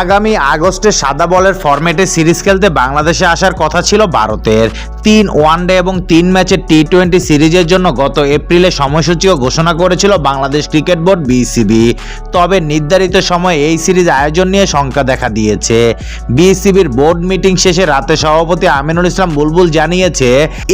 আগামী আগস্টে সাদা বলের ফরম্যাটে সিরিজ খেলতে বাংলাদেশে আসার কথা ছিল ভারতের। তিন ওয়ানডে এবং তিন ম্যাচের টি টোয়েন্টি সিরিজের জন্য গত এপ্রিলে সময়সূচিও ঘোষণা করেছিল বাংলাদেশ ক্রিকেট বোর্ড বিসিবি। তবে নির্ধারিত সময়ে এই সিরিজ আয়োজন নিয়ে শঙ্কা দেখা দিয়েছে। বিসিবির বোর্ড মিটিং শেষে রাতে সভাপতি আমিনুল ইসলাম বুলবুল জানিয়েছে,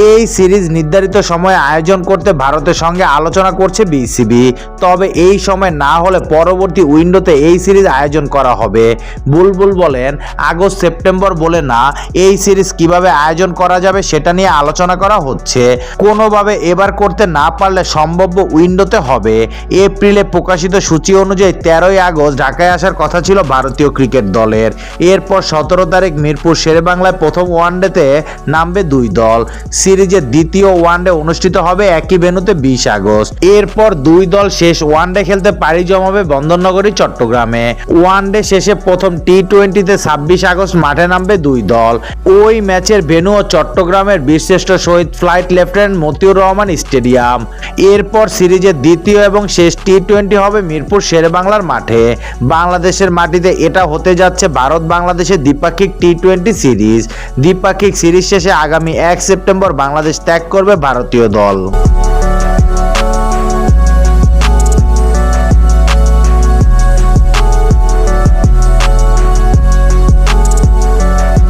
এই সিরিজ নির্ধারিত সময়ে আয়োজন করতে ভারতের সঙ্গে আলোচনা করছে বিসিবি। তবে এই সময় না হলে পরবর্তী উইন্ডোতে এই সিরিজ আয়োজন করা হবে। বুলবুল বলেন, আগস্ট, সেপ্টেম্বর বলে না, এই সিরিজ কীভাবে আয়োজন করা যাবে সেটা নিয়ে আলোচনা করা হচ্ছে। কোনোভাবে এবার করতে না পারলে সম্ভাব্য উইন্ডোতে হবে। এপ্রিলে প্রকাশিত সূচি অনুযায়ী তেরোই আগস্ট ঢাকায় আসার কথা ছিল ভারতীয় ক্রিকেট দলের। এরপর সতেরো তারিখ মিরপুর শেরেবাংলায় প্রথম ওয়ানডেতে নামবে দুই দল। সিরিজের দ্বিতীয় ওয়ানডে অনুষ্ঠিত হবে একই ভেন্যুতে বিশ আগস্ট। এরপর দুই দল শেষ ওয়ানডে খেলতে পাড়ি জমাবে বন্দরনগরী, চট্টগ্রামে। ওয়ানডে শেষে প্রথম টি টোয়েন্টিতে ছাব্বিশ আগস্ট মাঠে নামবে দুই দল। ওই ম্যাচের ভেন্যু ও চট্টগ্রামের বীরশ্রেষ্ঠ শহীদ flight lieutenant Motiur Rahman stadium. এরপর সিরিজের দ্বিতীয় এবং শেষ টি টোয়েন্টি হবে মিরপুর শেরেবাংলার মাঠে। বাংলাদেশের মাটিতে এটা হতে যাচ্ছে ভারত বাংলাদেশের দ্বিপাক্ষিক টি টোয়েন্টি সিরিজ। দ্বিপাক্ষিক সিরিজ শেষে আগামী এক সেপ্টেম্বর বাংলাদেশ ত্যাগ করবে ভারতীয় দল।